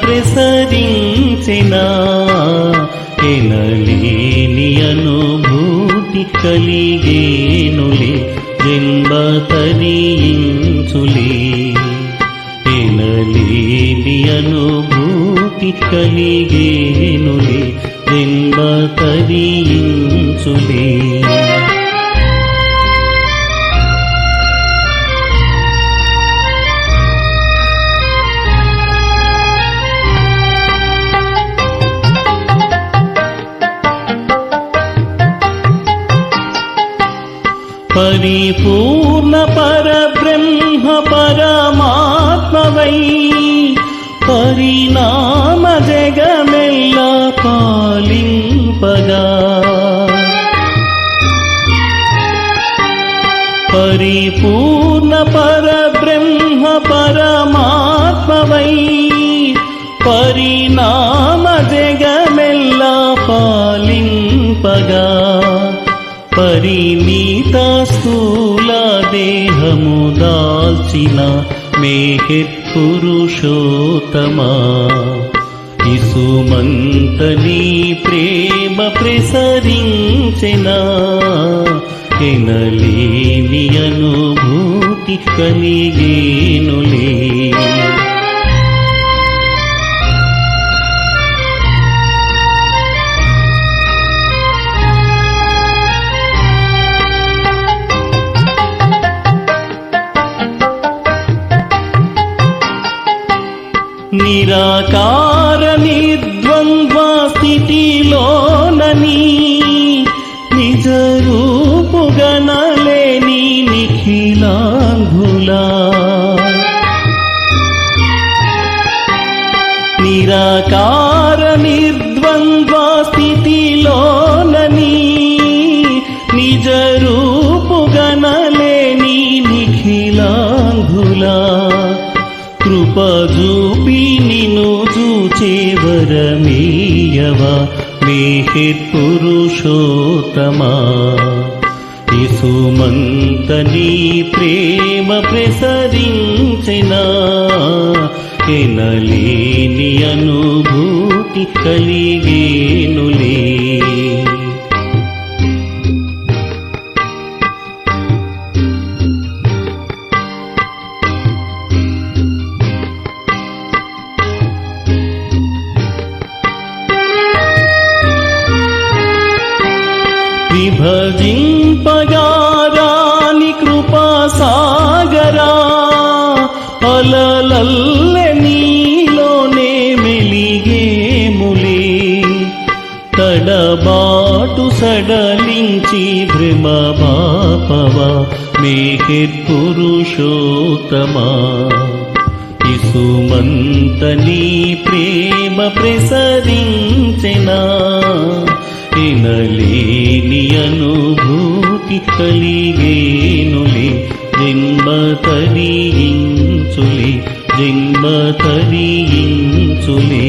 ప్రసరించిన ఎనలేని అనుభూతి కలిగేనులే జన్మ తరించులే ఎనలేని అనుభూతి కలిగేనులే జన్మ తరించులే పరిపూర్ణ పరబ్రహ్మ పరమాత్మవై. పరిణామ జగమెల్ల పాలింపగా. పరిపూర్ణ పరబ్రహ్మ పరమాత్మవై. పరిణామ జగమెల్ల పాలింపగా. పరిణీత స్థూల దేహము దాల్చిన మేహిత్ పురుషోత్తమా. ఇసుమంతని ప్రేమ ప్రసరించిన ఎనలేని అనుభూతి కలిగేనులే నిరాకార నిర్ద్వంద్వ స్థితిలోనని నిజ రూపుగణలేని నిఖిలాంగులా. నిరాకార నిర్ద్వంద్వ కృప చూపి నిన్ను చూచే వరమీయవా? మేహిత్ పురుషోత్తమా? ఇసుమంత నీ ప్రేమ ప్రసరించిన? ఎనలేని అనుభూతి కలిగేనులే. భజింపగారాని కృపా సాగరా అలలల్లె నీలోనే మెలిగేములే తడబాటు సడలించి భ్రమ బాపవా మేహిర్ పురుషోత్తమా. ఇసుమంత నీ ప్రేమ ప్రసరించెనా. ఎనలేని అనుభూతి కలిగేనులే జన్మ తరించులే జన్మ తరించులే